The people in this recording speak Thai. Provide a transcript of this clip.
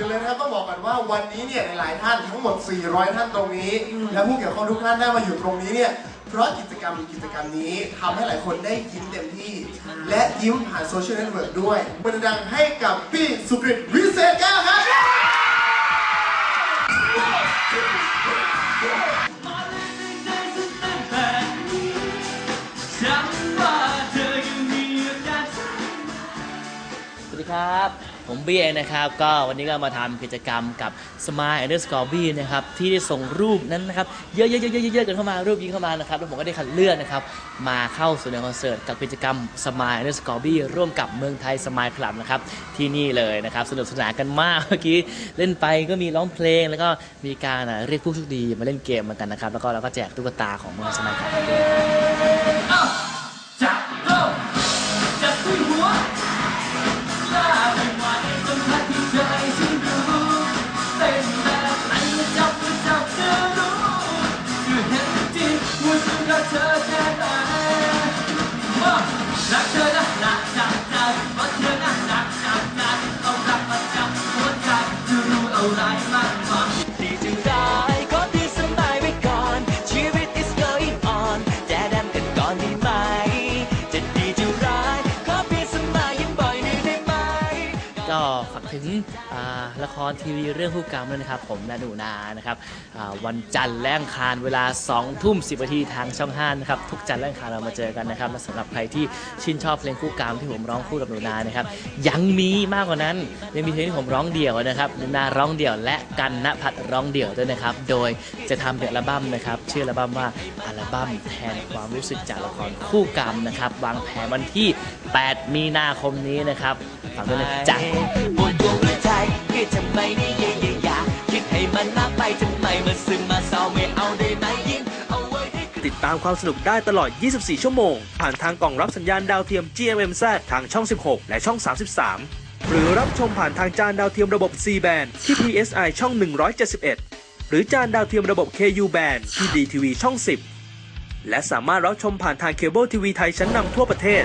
วันนี้เนี่ยหลายๆท่านทั้งหมด 400 ท่านตรงนี้ และผู้เกี่ยวข้องทุกท่านได้มาอยู่ตรงนี้เนี่ยเพราะกิจกรรมกิจกรรมนี้ทำให้หลายคนได้ยิ้มเต็มที่ และยิ้มผ่านโซเชียลเน็ตเวิร์กด้วยมันดังให้กับพี่สุกฤตวิเศษแก้วครับ วัสดีครับ ผมเบียร์นะครับ ก็วันนี้ก็มาทำกิจกรรมกับ Smile Underscore B นะครับ ที่ได้ส่งรูปนั้นนะครับ เยอะๆๆๆๆกันเข้ามารูปยิงเข้ามานะครับ แล้วผมก็ได้คัดเลือกนะครับ มาเข้าสู่ในคอนเสิร์ตกับกิจกรรม Smile Underscore B ร่วมกับเมืองไทย Smile Club นะครับ ที่นี่เลยนะครับ สนุกสนานกันมากเมื่อกี้เล่นไปก็มีร้องเพลง แล้วก็มีการเรียกผู้โชคดีมาเล่นเกมเหมือนกันนะครับ แล้วก็เราก็แจกตุ๊กตาของเมืองไทย Smile Club ด้วยจับ ฝากถึงละครทีวีเรื่องคู่กรรมด้วยนะครับ ผมและหนูนานะครับวันจันทร์และอังคารเวลา2ทุ่ม10นาทีทางช่อง5นะครับทุกจันทร์และอังคารเรามาเจอกันนะครับและสำหรับใครที่ชื่นชอบเพลงคู่กรรมที่ผมร้องคู่กับหนูนานะครับยังมีมากกว่านั้นยังมีเพลงที่ผมร้องเดี่ยวนะครับหนูนาร้องเดี่ยวและกันณพัฒร้องเดี่ยวด้วยนะครับ โดยจะทำเป็นอัลบั้มนะครับชื่ออัลบั้มว่าอัลบั้มแทนความรู้สึกจากละครคู่กรรมนะครับวางแผนวันที่ 8 มีนาคมนี้นะครับฝากด้วยนะจ๊ะปวดดวงใจคิดทำไมนี่เย่เย่ยาคิดให้มันมากไปทำไมมาซึมมาเศร้าไม่เอาได้ไหมยิ้มเอาไว้ให้ติดตามความสนุกได้ตลอด 24 ชั่วโมง ผ่านทางกล่องรับสัญญาณดาวเทียม GMMZ ทางช่อง 16 และช่อง 33 หรือรับชมผ่านทางจานดาวเทียมระบบ C band ที่ PSI ช่อง 171 หรือจานดาวเทียมระบบ KU band ที่ DTV ช่อง 10 และสามารถรับชมผ่านทางเคเบิลทีวีไทยชั้นนำทั่วประเทศ